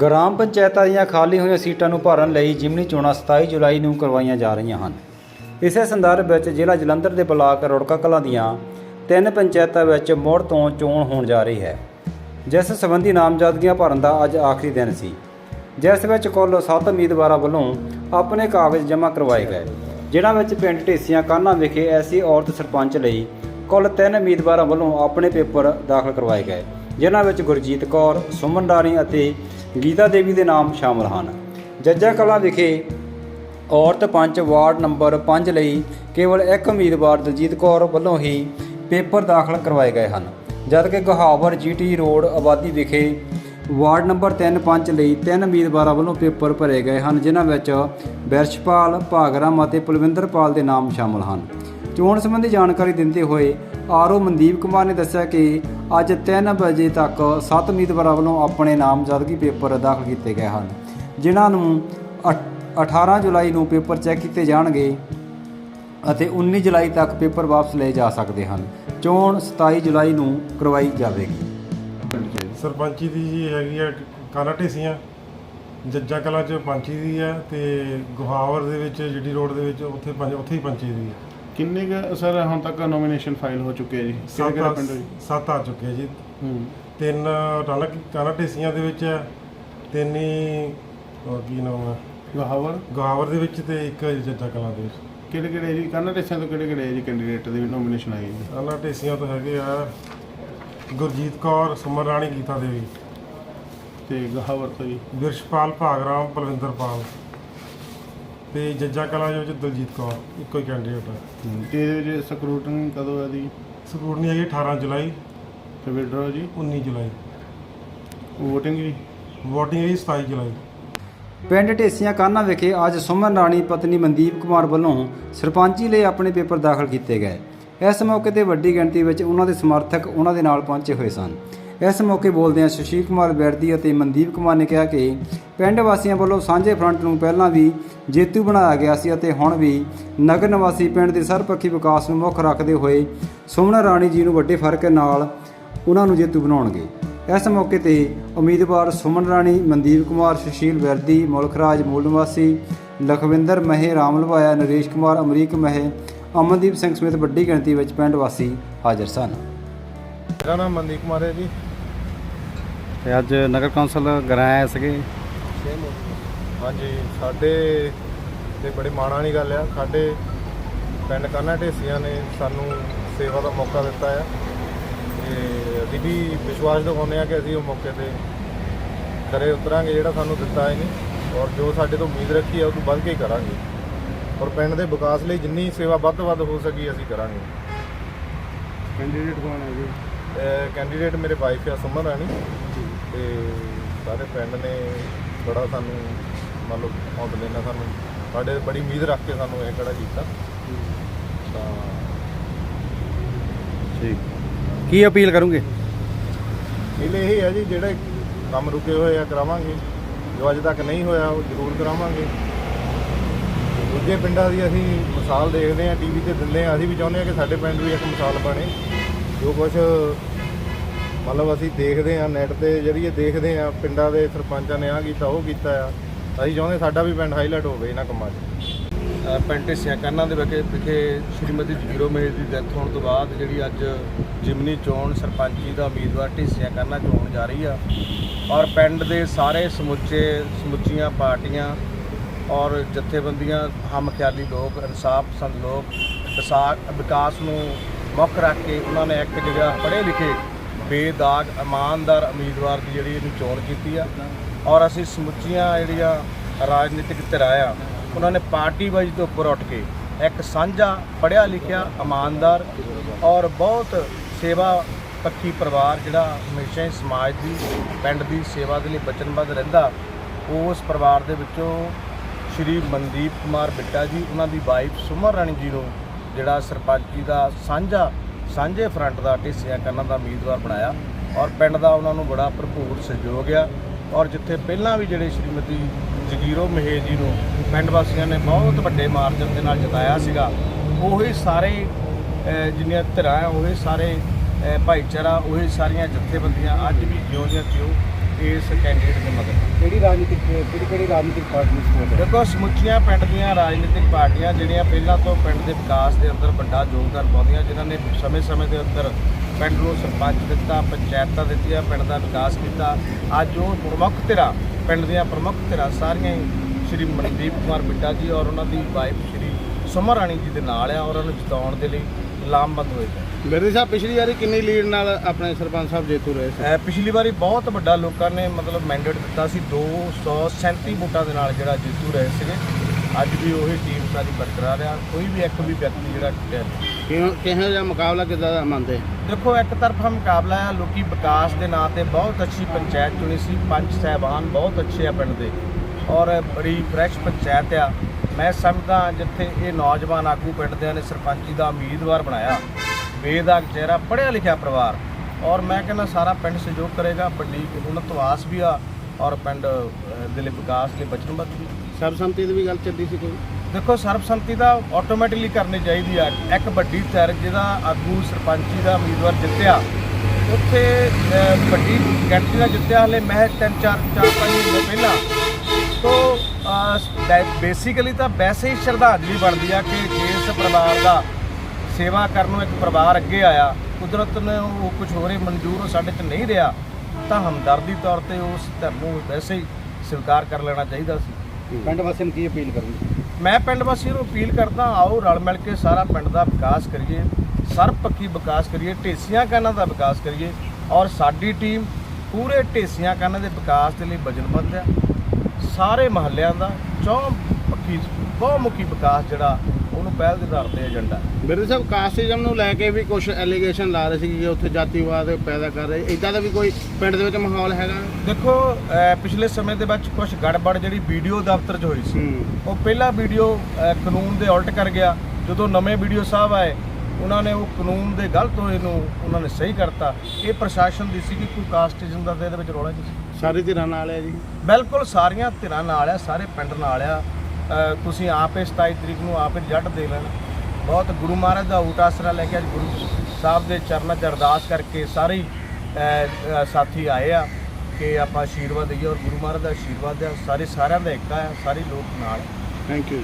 Gram ਪੰਚਾਇਤਾਂ ਦੀਆਂ ਖਾਲੀ ਹੋਈਆਂ ਸੀਟਾਂ ਨੂੰ ਭਰਨ ਲਈ ਜਿਮਨੀ ਚੋਣਾਂ 27 ਜੁਲਾਈ ਨੂੰ ਕਰਵਾਈਆਂ ਜਾ ਰਹੀਆਂ ਹਨ। ਇਸੇ ਸੰਦਰਭ ਵਿੱਚ ਜ਼ਿਲ੍ਹਾ ਜਲੰਧਰ ਦੇ ਬਲਾਕ ਰੋੜਕਾ ਕਲਾਂ ਦੀਆਂ ਤਿੰਨ ਪੰਚਾਇਤਾਂ ਵਿੱਚ ਮੁੜ ਤੋਂ ਚੋਣ ਹੋਣ ਜਾ ਰਹੀ ਹੈ। ਜਿਸ ਸੰਬੰਧੀ ਨਾਮਜ਼ਦਗੀਆਂ ਭਰਨ ਦਾ ਅੱਜ ਆਖਰੀ ਦਿਨ ਸੀ। ਜਿਸ ਵਿੱਚ ਕੁੱਲ 7 ਉਮੀਦਵਾਰਾਂ ਵੱਲੋਂ ਆਪਣੇ ਕਾਗਜ਼ ਜਮ੍ਹਾਂ ਕਰਵਾਏ ਗਏ, ਜਿਨ੍ਹਾਂ ਵਿੱਚ ਪਿੰਡ ਢੇਸੀਆਂ ਕਾਨਾ ਵਿਖੇ ਐਸੀ ਔਰਤ ਸਰਪੰਚ ਲਈ ਕੁੱਲ 3 ਉਮੀਦਵਾਰਾਂ ਵੱਲੋਂ ਆਪਣੇ ਪੇਪਰ ਦਾਖਲ ਕਰਵਾਏ ਗਏ, ਜਿਨ੍ਹਾਂ ਵਿੱਚ ਗੁਰਜੀਤ ਕੌਰ, ਸੁਮਨ ਰਾਣੀ ਅਤੇ ਗੀਤਾ ਦੇਵੀ ਦੇ ਨਾਮ ਸ਼ਾਮਲ ਹਨ। ਜੱਜਾ ਕਲਾਂ ਵਿਖੇ ਔਰਤ ਪੰਚ ਵਾਰਡ ਨੰਬਰ 5 ਲਈ ਕੇਵਲ ਇੱਕ ਉਮੀਦਵਾਰ ਦਲਜੀਤ ਕੌਰ ਵੱਲੋਂ ਹੀ ਪੇਪਰ ਦਾਖਲ ਕਰਵਾਏ ਗਏ ਹਨ। ਜਦਕਿ ਗਹਾਵਰ ਜੀਟੀ ਰੋਡ ਆਬਾਦੀ ਵਿਖੇ ਵਾਰਡ ਨੰਬਰ 3 ਪੰਚ ਲਈ ਤਿੰਨ ਉਮੀਦਵਾਰਾਂ ਵੱਲੋਂ ਪੇਪਰ ਭਰੇ ਗਏ ਹਨ, ਜਿਨ੍ਹਾਂ ਵਿੱਚ ਬਿਰਸ਼ਪਾਲ, ਭਾਗਰਾਮ ਅਤੇ ਪਲਵਿੰਦਰਪਾਲ ਦੇ ਨਾਮ ਸ਼ਾਮਲ ਹਨ। ਚੋਣ ਸੰਬੰਧੀ ਜਾਣਕਾਰੀ ਦਿੰਦੇ ਹੋਏ ਆਰਓ ਮਨਦੀਪ ਕੁਮਾਰ ਨੇ ਦੱਸਿਆ ਕਿ ਅੱਜ 3 ਵਜੇ ਤੱਕ 7 ਉਮੀਦਵਾਰਾਂ ਵੱਲੋਂ ਆਪਣੇ ਨਾਮਜ਼ਦਗੀ ਪੇਪਰ ਦਾਖਲ ਕੀਤੇ ਗਏ ਹਨ, ਜਿਨ੍ਹਾਂ ਨੂੰ ਅਠ- 18 ਜੁਲਾਈ ਨੂੰ ਪੇਪਰ ਚੈੱਕ ਕੀਤੇ ਜਾਣਗੇ ਅਤੇ 19 ਜੁਲਾਈ ਤੱਕ ਪੇਪਰ ਵਾਪਸ ਲਏ ਜਾ ਸਕਦੇ ਹਨ। ਚੋਣ 27 ਜੁਲਾਈ ਨੂੰ ਕਰਵਾਈ ਜਾਵੇਗੀ। ਸਰਪੰਚੀ ਦੀ ਜੀ ਹੈਗੀ ਆ, ਕਾਲਾ ਢੇਸੀਆਂ, ਜੱਜਾ ਕਲਾ ਚ ਪੰਚੀ ਦੀ ਹੈ ਤੇ ਗੁਹਾਵਰ ਦੇ ਵਿੱਚ, ਜੀਡੀ ਰੋਡ ਦੇ ਵਿੱਚ ਉੱਥੇ ਪੰਜ ਉੱਥੇ ਹੀ ਪੰਚੀ ਦੀ ਹੈ ਕਿੰਨੇ ਕੁ ਸਰ ਹੁਣ ਤੱਕ ਨੋਮੀਨੇਸ਼ਨ ਫਾਈਲ ਹੋ ਚੁੱਕੇ ਆ ਜੀ? ਕਿਹੜੇ ਸੱਤ ਕਿਹੜੇ ਆ- ਪਿੰਡ ਹੋਈ ਸੱਤ ਆ ਚੁੱਕੇ ਆ ਜੀ। ਹੂੰ। ਤਿੰਨ ਟਾਲਾ ਕਾਲਾ ਢੇਸੀਆਂ ਦੇ ਵਿੱਚ ਹੈ ਤਿੰਨ ਹੀ ਕੀ ਨਾਮ ਹੈ ਗਹਾਵਰ? ਗੁਹਾਵਰ ਦੇ ਵਿੱਚ ਤੇ ਇੱਕ ਜੱਜਾ ਕਲਾ ਦੇ ਵਿੱਚ। ਕਿਹੜੇ ਕਿਹੜੇ ਜੀ? ਕੰਨ ਟੇਸਾਂ ਤੋਂ ਕਿਹੜੇ ਕਿਹੜੇ ਜੀ ਕੈਂਡੀਡੇਟ ਦੀ ਨੋਮੀਨੇਸ਼ਨ ਆਈ ਜੀ? ਕਾਲਾ ਢੇਸੀਆਂ ਤੋਂ ਹੈਗੇ ਆ ਗੁਰਜੀਤ ਕੌਰ ਸੁਮਨ ਰਾਣੀ ਗੀਤਾ ਦੇਵੀ। ਤੇ ਗਹਾਵਰ ਤੋਂ ਜੀ? ਬਿਰਸ਼ਪਾਲ ਭਾਗਰਾਮ ਪਲਵਿੰਦਰਪਾਲ ਤੇ ਜੱਜਾ ਕਲਾ ਦੇ ਵਿੱਚ ਦਲਜੀਤ ਕੌਰ ਇੱਕੋ ਹੀ ਕੈਂਡੀਡੇਟ ਹੈ ਤੇ ਇਹਦੇ ਵਿੱਚ ਸਕਰੂਟਨ ਕਦੋਂ ਹੈ ਦੀ ਸਕੂਟਨੀ ਹੈਗੀ 18 ਜੁਲਾਈ। ਤੇ ਵਿਡਰੋ ਜੀ? 19 ਜੁਲਾਈ। VOTING ਜੀ VOTING ਹੈਗੀ 27 ਜੁਲਾਈ। ਪਿੰਡ ਢੇਸੀਆਂ ਕਾਨਾ ਵਿਖੇ ਅੱਜ ਸੁਮਨ ਰਾਣੀ ਪਤਨੀ ਮਨਦੀਪ ਕੁਮਾਰ ਵੱਲੋਂ ਸਰਪੰਚੀ ਲਈ ਆਪਣੇ ਪੇਪਰ ਦਾਖਲ ਕੀਤੇ ਗਏ। ਇਸ ਮੌਕੇ ਤੇ ਵੱਡੀ ਗਿਣਤੀ ਵਿੱਚ ਉਹਨਾਂ ਦੇ ਸਮਰਥਕ ਉਹਨਾਂ ਦੇ ਨਾਲ ਪਹੁੰਚੇ ਹੋਏ ਸਨ। ਇਸ ਮੌਕੇ ਬੋਲਦਿਆਂ ਸੁਸ਼ੀਲ ਕੁਮਾਰ ਬੈਰਦੀ ਅਤੇ ਮਨਦੀਪ ਕੁਮਾਰ ਨੇ ਕਿਹਾ ਕਿ ਪਿੰਡ ਵਾਸੀਆਂ ਵੱਲੋਂ ਸਾਂਝੇ ਫਰੰਟ ਨੂੰ ਪਹਿਲਾਂ ਵੀ ਜੇਤੂ ਬਣਾਇਆ ਗਿਆ ਸੀ ਅਤੇ ਹੁਣ ਵੀ ਨਗਰ ਨਿਵਾਸੀ ਪਿੰਡ ਦੇ ਸਰਬਪੱਖੀ ਵਿਕਾਸ ਨੂੰ ਮੁੱਖ ਰੱਖਦੇ ਹੋਏ ਸੁਮਨ ਰਾਣੀ ਜੀ ਨੂੰ ਵੱਡੇ ਫ਼ਰਕ ਨਾਲ ਉਹਨਾਂ ਨੂੰ ਜੇਤੂ ਬਣਾਉਣਗੇ। ਇਸ ਮੌਕੇ ਤੇ ਉਮੀਦਵਾਰ ਸੁਮਨ ਰਾਣੀ ਮਨਦੀਪ ਕੁਮਾਰ ਸੁਸ਼ੀਲ ਵਰਦੀ ਮੁਲਖਰਾਜ ਮੂਲ ਨਿਵਾਸੀ ਲਖਵਿੰਦਰ ਮਹਿ ਰਾਮ ਲਵਾਇਆ ਨਰੇਸ਼ ਕੁਮਾਰ ਅਮਰੀਕ ਮਹਿ ਅਮਨਦੀਪ ਸਿੰਘ ਸਮੇਤ ਵੱਡੀ ਗਿਣਤੀ ਵਿੱਚ ਪਿੰਡ ਵਾਸੀ ਹਾਜ਼ਰ ਸਨ। ਮੇਰਾ ਨਾਮ ਮਨਦੀਪ ਕੁਮਾਰ ਹੈ ਜੀ। ਤੇ ਅੱਜ ਨਗਰ ਕੌਂਸਲ ਗਰਾਇਆ ਸੀਗੇ। ਹਾਂਜੀ ਸਾਡੇ ਤੇ ਬੜੇ ਮਾਣ ਵਾਲੀ ਗੱਲ ਆ। ਸਾਡੇ ਪਿੰਡ ਕਾਨਾ ਢੇਸੀਆਂ ਨੇ ਸਾਨੂੰ ਸੇਵਾ ਦਾ ਮੌਕਾ ਦਿੱਤਾ ਆ। ਤੇ ਅਸੀਂ ਵੀ ਵਿਸ਼ਵਾਸ ਦਿਖਾਉਂਦੇ ਆ ਕਿ ਅਸੀਂ ਉਹ ਮੌਕੇ ਤੇ ਖਰੇ ਉਤਰਾਂਗੇ ਜਿਹੜਾ ਸਾਨੂੰ ਦਿੱਤਾ ਹੈ ਨਹੀਂ ਔਰ ਜੋ ਸਾਡੇ ਤੋਂ ਉਮੀਦ ਰੱਖੀ ਆ ਉਹ ਤੋਂ ਵੱਧ ਕੇ ਕਰਾਂਗੇ। ਔਰ ਪਿੰਡ ਦੇ ਵਿਕਾਸ ਲਈ ਜਿੰਨੀ ਸੇਵਾ ਵੱਧ ਤੋਂ ਵੱਧ ਹੋ ਸਕੀ ਅਸੀਂ ਕਰਾਂਗੇ। ਕੈਂਡੀਡੇਟ ਕੌਣ ਹੈ ਜੀ? ਕੈਂਡੀਡੇਟ ਮੇਰੇ ਵਾਈਫ ਆ ਸੁਮਨ ਰਾਣੀ। ਤੇ ਸਾਰੇ ਪਿੰਡ ਨੇ ਬੜਾ ਸਾਨੂੰ ਮੰਨ ਲਓ ਹੌਸਲੇ ਨਾਲ ਸਾਨੂੰ ਸਾਡੇ ਬੜੀ ਉਮੀਦ ਰੱਖ ਕੇ ਸਾਨੂੰ ਇਹ ਖੜਾ ਕੀਤਾ। ਤਾਂ ਠੀਕ। ਕੀ ਅਪੀਲ ਕਰੋਗੇ? ਇਹਲੇ ਇਹ ਹੈ ਜੀ ਜਿਹੜੇ ਕੰਮ ਰੁਕੇ ਹੋਏ ਆ ਕਰਾਵਾਂਗੇ। ਜੋ ਅਜੇ ਤੱਕ ਨਹੀਂ ਹੋਇਆ ਉਹ ਜ਼ਰੂਰ ਕਰਾਵਾਂਗੇ। ਦੂਜੇ ਪਿੰਡਾਂ ਦੀ ਅਸੀਂ ਮਿਸਾਲ ਦੇਖਦੇ ਆ ਟੀਵੀ ਤੇ ਦਿੰਦੇ ਆ ਅਸੀਂ ਵੀ ਚਾਹੁੰਦੇ ਆ ਕਿ ਸਾਡੇ ਪਿੰਡ ਵੀ ਇੱਕ ਮਿਸਾਲ ਬਣੇ। ਜੋ ਕੁਝ ਮਤਲਬ ਅਸੀਂ ਦੇਖਦੇ ਆ ਨੈਟ ਤੇ ਜਰੀਏ ਦੇਖਦੇ ਆ ਪਿੰਡਾਂ ਦੇ ਸਰਪੰਚਾਂ ਨੇ ਆ ਕੀਤਾ ਉਹ ਕੀਤਾ ਆ। ਅਸੀਂ ਚਾਹੁੰਦੇ ਸਾਡਾ ਵੀ ਪਿੰਡ ਹਾਈਲਾਈਟ ਹੋਵੇ ਇਹਨਾਂ ਕੰਮਾਂ 'ਚ। ਪਿੰਡ ਢੇਸੀਆਂ ਕੰਨਾਂ ਦੇ ਵਿਖੇ ਵਿਖੇ ਸ਼੍ਰੀਮਤੀ ਜਗੀਰੋ ਮੇਰ ਦੀ ਡੈਥ ਹੋਣ ਤੋਂ ਬਾਅਦ ਜਿਹੜੀ ਅੱਜ ਜਿਮਨੀ ਚੋਣ ਸਰਪੰਚੀ ਦਾ ਉਮੀਦਵਾਰ ਢੇਸੀਆਂ ਕੰਨਾਂ ਚ ਜਾ ਰਹੀ ਆ। ਔਰ ਪਿੰਡ ਦੇ ਸਾਰੇ ਸਮੁੱਚੇ ਸਮੁੱਚੀਆਂ ਪਾਰਟੀਆਂ ਔਰ ਜਥੇਬੰਦੀਆਂ ਹਮਖਿਆਲੀ ਲੋਕ, ਇਨਸਾਫ ਪਸੰਦ ਲੋਕ, ਵਿਸਾ- ਵਿਕਾਸ ਨੂੰ ਮੁੱਖ ਰੱਖ ਕੇ ਉਹਨਾਂ ਨੇ ਇੱਕ ਜਗ੍ਹਾ ਪੜ੍ਹੇ ਲਿਖੇ ਬੇਦਾਗ, ਇਮਾਨਦਾਰ ਉਮੀਦਵਾਰ ਦੀ ਜਿਹੜੀ ਇਹਨੂੰ ਚੋਣ ਕੀਤੀ ਆ। ਔਰ ਅਸੀਂ ਸਮੁੱਚੀਆਂ ਜਿਹੜੀਆਂ ਰਾਜਨੀਤਿਕ ਧਿਰਾਂ ਆ ਉਹਨਾਂ ਨੇ ਪਾਰਟੀ ਵਾਈਜ਼ ਤੋਂ ਉੱਪਰ ਉੱਠ ਕੇ ਇੱਕ ਸਾਂਝਾ ਪੜ੍ਹਿਆ ਲਿਖਿਆ ਇਮਾਨਦਾਰ ਔਰ ਬਹੁਤ ਸੇਵਾ ਪੱਖੀ ਪਰਿਵਾਰ ਜਿਹੜਾ ਹਮੇਸ਼ਾ ਹੀ ਸਮਾਜ ਦੀ, ਪਿੰਡ ਦੀ ਸੇਵਾ ਦੇ ਲਈ ਵਚਨਬੱਧ ਰਹਿੰਦਾ, ਉਸ ਪਰਿਵਾਰ ਦੇ ਵਿੱਚੋਂ ਸ਼੍ਰੀ ਮਨਦੀਪ ਕੁਮਾਰ ਬਿੱਟਾ ਜੀ, ਉਹਨਾਂ ਦੀ ਵਾਈਫ ਸੁਮਨ ਰਾਣੀ ਜੀ ਨੂੰ ਜਿਹੜਾ ਸਰਪੰਚ ਜੀ ਦਾ ਸਾਂਝਾ, ਸਾਂਝੇ ਫਰੰਟ ਦਾ ਢੇਸੀਆਂ ਕਰਨ ਦਾ ਉਮੀਦਵਾਰ ਬਣਾਇਆ ਔਰ ਪਿੰਡ ਦਾ ਉਹਨਾਂ ਨੂੰ ਬੜਾ ਭਰਪੂਰ ਸਹਿਯੋਗ ਆ। ਔਰ ਜਿੱਥੇ ਪਹਿਲਾਂ ਵੀ ਜਿਹੜੇ ਸ਼੍ਰੀਮਤੀ ਜਗੀਰੋ ਮਹੇ ਜੀ ਨੂੰ ਪਿੰਡ ਵਾਸੀਆਂ ਨੇ ਬਹੁਤ ਵੱਡੇ ਮਾਰਜਨ ਦੇ ਨਾਲ ਜਿਤਾਇਆ ਸੀਗਾ ਉਹੀ ਸਾਰੇ ਜਿੰਨੀਆਂ ਧਿਰਾਂ ਉਹੀ ਸਾਰੇ ਭਾਈਚਾਰਾ ਉਹੀ ਸਾਰੀਆਂ ਜਥੇਬੰਦੀਆਂ ਅੱਜ ਵੀ ਜਿਉਂ ਦੀਆਂ ਤਿਉਂ ਇਸ ਕੈਂਡੀਡੇਟ ਦੇ ਮਗਰ ਕਿਹੜੀ ਰਾਜਨੀਤਿਕ ਕਿਹੜੀ ਕਿਹੜੀ ਰਾਜਨੀਤਿਕ ਪਾਰਟੀ ਨੂੰ ਸਪੋਰਟ ਦੇਖੋ ਸਮੁੱਚੀਆਂ ਪਿੰਡ ਦੀਆਂ ਰਾਜਨੀਤਿਕ ਪਾਰਟੀਆਂ ਜਿਹੜੀਆਂ ਪਹਿਲਾਂ ਤੋਂ ਪਿੰਡ ਦੇ ਵਿਕਾਸ ਦੇ ਅੰਦਰ ਵੱਡਾ ਯੋਗਦਾਨ ਪਾਉਂਦੀਆਂ ਜਿਨ੍ਹਾਂ ਨੇ ਸਮੇਂ-ਸਮੇਂ ਦੇ ਅੰਦਰ ਪਿੰਡ ਨੂੰ ਸਰਪੰਚ ਦਿੱਤਾ ਪੰਚਾਇਤਾਂ ਦਿੱਤੀਆਂ ਪਿੰਡ ਦਾ ਵਿਕਾਸ ਕੀਤਾ। ਅੱਜ ਉਹ ਪ੍ਰਮੁੱਖ ਧਿਰਾਂ ਪਿੰਡ ਦੀਆਂ ਪ੍ਰਮੁੱਖ ਧਿਰਾਂ ਸਾਰੀਆਂ ਹੀ ਸ਼੍ਰੀ ਮਨਦੀਪ ਕੁਮਾਰ ਬਿੱਟਾ ਜੀ ਔਰ ਉਹਨਾਂ ਦੀ ਵਾਈਫ ਸ਼੍ਰੀ ਸੁਮਨ ਰਾਣੀ ਜੀ ਦੇ ਨਾਲ ਆ ਔਰ ਉਹਨਾਂ ਨੂੰ ਜਿਤਾਉਣ ਦੇ ਲਈ ਲਾਮਬੰਦ ਹੋਏ ਪਏ ਮੇਰੇ ਸਾਹਿਬ ਪਿਛਲੀ ਵਾਰੀ ਕਿੰਨੀ ਲੀਡ ਨਾਲ ਆਪਣੇ ਸਰਪੰਚ ਸਾਹਿਬ ਜੇਤੂ ਰਹੇ ਸੀ? ਅਹ ਪਿਛਲੀ ਵਾਰੀ ਬਹੁਤ ਵੱਡਾ ਲੋਕਾਂ ਨੇ ਮਤਲਬ ਮੈਂਡੇਟ ਦਿੱਤਾ ਸੀ 237 ਵੋਟਾਂ ਦੇ ਨਾਲ ਜਿਹੜਾ ਜੇਤੂ ਰਹੇ ਸੀਗੇ। ਅੱਜ ਵੀ ਉਹੀ ਟੀਮ ਸਾਡੀ ਬਰਕਰਾਰ ਆ ਕੋਈ ਵੀ ਇੱਕ ਵੀ ਵਿਅਕਤੀ ਜਿਹੜਾ ਟੁੱਟਿਆ ਨਹੀਂ। ਕਿਹੋ ਕਿਹੋ ਜਿਹਾ ਮੁਕਾਬਲਾ ਕਿੱਦਾਂ ਦਾ ਮੰਨਦੇ? ਦੇਖੋ ਇੱਕ ਤਰਫਾ ਮੁਕਾਬਲਾ ਆ ਲੋਕੀ ਵਿਕਾਸ ਦੇ ਨਾਂ ਤੇ ਬਹੁਤ ਅੱਛੀ ਪੰਚਾਇਤ ਚੁਣੀ ਸੀ। ਪੰਚ ਸਹਿਬਾਨ ਬਹੁਤ ਅੱਛੇ ਆ ਪਿੰਡ ਦੇ ਔਰ ਬੜੀ ਫਰੈਸ਼ ਪੰਚਾਇਤ ਆ। ਮੈਂ ਸਮਝਦਾ ਜਿੱਥੇ ਇਹ ਨੌਜਵਾਨ ਆਗੂ ਪਿੰਡ ਦੇ ਨੇ ਸਰਪੰਚੀ ਦਾ ਉਮੀਦਵਾਰ ਬਣਾਇਆ। ਬੇਦਾਗ ਚਿਹਰਾ ਪੜ੍ਹਿਆ ਲਿਖਿਆ ਪਰਿਵਾਰ। ਔਰ ਮੈਂ ਕਹਿੰਦਾ ਸਾਰਾ ਪਿੰਡ ਸਹਿਯੋਗ ਕਰੇਗਾ ਵੱਡੀ ਉਨਤਵਾਸ ਵੀ ਆ ਔਰ ਪਿੰਡ ਅਹ, ਦੇ ਲਈ ਵਿਕਾਸ ਲਈ ਵਚਨਬੱਧ ਵੀ। ਸਰਬਸੰਮਤੀ ਦੀ ਵੀ ਗੱਲ ਚੱਲਦੀ ਸੀ ਕੋਈ? ਦੇਖੋ, ਸਰਬਸੰਮਤੀ ਦਾ ਆਟੋਮੈਟਿਕਲੀ ਕਰਨੀ ਚਾਹੀਦੀ ਆ। ਇੱਕ ਵੱਡੀ ਧਿਰ ਜਿਹਦਾ ਆਗੂ ਸਰਪੰਚੀ ਦਾ ਉਮੀਦਵਾਰ ਜਿੱਤਿਆ, ਉੱਥੇ ਵੱਡੀ ਗਿਣਤੀ ਨਾਲ ਜਿੱਤਿਆ, ਹਲੇ ਮਹਿਜ ਤਿੰਨ, ਚਾਰ ਚਾਰ, ਪੰਜ ਮਹੀਨੇ ਪਹਿਲਾਂ। ਤੋਂ ਬੇਸਿਕਲੀ ਤਾਂ ਵੈਸੇ ਹੀ ਸ਼ਰਧਾਂਜਲੀ ਬਣਦੀ ਆ ਕਿ ਜਿਸ ਪਰਿਵਾਰ ਦਾ ਸੇਵਾ ਕਰਨ ਨੂੰ ਇੱਕ ਪਰਿਵਾਰ ਅੱਗੇ ਆਇਆ, ਕੁਦਰਤ ਨੇ ਉਹ ਕੁਝ ਹੋ ਰਹੀ ਮਨਜ਼ੂਰ ਸਾਡੇ 'ਚ ਨਹੀਂ ਰਿਹਾ, ਤਾਂ ਹਮਦਰਦੀ ਤੌਰ ਤੇ ਉਸ ਧਿਰ ਨੂੰ ਵੈਸੇ ਹੀ ਸਵੀਕਾਰ ਕਰ ਲੈਣਾ ਚਾਹੀਦਾ ਸੀ। ਪਿੰਡ ਵਾਸੀਆਂ ਨੂੰ ਕੀ ਅਪੀਲ ਕਰਨੀ ਮੈਂ ਪਿੰਡ ਵਾਸੀਆਂ ਨੂੰ ਅਪੀਲ ਕਰਦਾ, ਆਓ ਰਲ ਮਿਲ ਕੇ ਸਾਰਾ ਪਿੰਡ ਦਾ ਵਿਕਾਸ ਕਰੀਏ ਸਰਬਪੱਖੀ ਵਿਕਾਸ ਕਰੀਏ, ਢੇਸੀਆਂ ਕਾਨਾਂ ਦਾ ਵਿਕਾਸ ਕਰੀਏ ਔਰ ਸਾਡੀ ਟੀਮ ਪੂਰੇ ਢੇਸੀਆਂ ਕਾਨਾਂ ਦੇ ਵਿਕਾਸ ਦੇ ਲਈ ਵਚਨਬੱਧ ਆ ਸਾਰੇ ਮਹੱਲਿਆਂ ਦਾ ਚੌਂ ਚੌਪੱਖੀ ਬਹੁਮੁਖੀ ਵਿਕਾਸ ਜਿਹੜਾ ਉਹਨੂੰ ਪਹਿਲ ਦੇ ਆਧਾਰ ਤੇ ਏਜੰਡਾ ਮੇਰੇ ਸਾਹਿਬ ਕਾਸਟਿਜ਼ਮ ਨੂੰ ਲੈ ਕੇ ਵੀ ਕੁਝ ਐਲੀਗੇਸ਼ਨ ਲਾ ਰਹੇ ਸੀ ਕਿ ਉੱਥੇ ਜਾਤੀਵਾਦ ਪੈਦਾ ਕਰ ਰਹੇ। ਇਦਾਂ ਦਾ ਵੀ ਕੋਈ ਪਿੰਡ ਦੇ ਵਿੱਚ ਮਾਹੌਲ ਹੈਗਾ? ਦੇਖੋ ਪਿਛਲੇ ਸਮੇਂ ਦੇ ਵਿੱਚ ਕੁਝ ਗੜਬੜ ਜਿਹੜੀ ਵੀਡੀਓ ਦਫ਼ਤਰ 'ਚ ਹੋਈ ਸੀ ਉਹ ਪਹਿਲਾ ਵੀਡੀਓ ਕਾਨੂੰਨ ਦੇ ਉਲਟ ਕਰ ਗਿਆ। ਜਦੋਂ ਨਵੇਂ ਵੀਡੀਓ ਸਾਹਿਬ ਆਏ ਉਹਨਾਂ ਨੇ ਉਹ ਕਾਨੂੰਨ ਦੇ ਗਲਤ ਹੋਏ ਨੂੰ ਉਹਨਾਂ ਨੇ ਸਹੀ ਕਰਤਾ। ਇਹ ਪ੍ਰਸ਼ਾਸਨ ਦੀ ਸੀ ਕਿ ਕੋਈ ਕਾਸਟਿਜ਼ਮ ਦਾ ਇਹਦੇ ਵਿੱਚ ਰੌਲਾ ਨਹੀਂ ਸੀ? ਸਾਰੀ ਧਿਰਾਂ ਨਾਲ ਹੈ ਜੀ। ਬਿਲਕੁਲ ਸਾਰੀਆਂ ਧਿਰਾਂ ਨਾਲ ਆ ਸਾਰੇ ਪਿੰਡ ਨਾਲ ਆ। ਤੁਸੀਂ ਆਪੇ 27 ਤਰੀਕ ਨੂੰ ਆਪੇ ਜੱਟ ਦੇ ਲੈਣਾ। ਬਹੁਤ ਗੁਰੂ ਮਹਾਰਾਜ ਦਾ ਊਟ ਆਸਰਾ ਲੈ ਕੇ ਅੱਜ ਗੁਰੂ ਸਾਹਿਬ ਦੇ ਚਰਨਾਂ 'ਚ ਅਰਦਾਸ ਕਰਕੇ ਸਾਰੇ ਸਾਥੀ ਆਏ ਆ ਕਿ ਆਪਾਂ ਆਸ਼ੀਰਵਾਦ ਦਈਏ ਔਰ ਗੁਰੂ ਮਹਾਰਾਜ ਦਾ ਆਸ਼ੀਰਵਾਦ ਆ। ਸਾਰੇ ਸਾਰਿਆਂ ਦਾ ਇੱਕ ਆ, ਸਾਰੇ ਲੋਕ ਨਾਲ। Thank you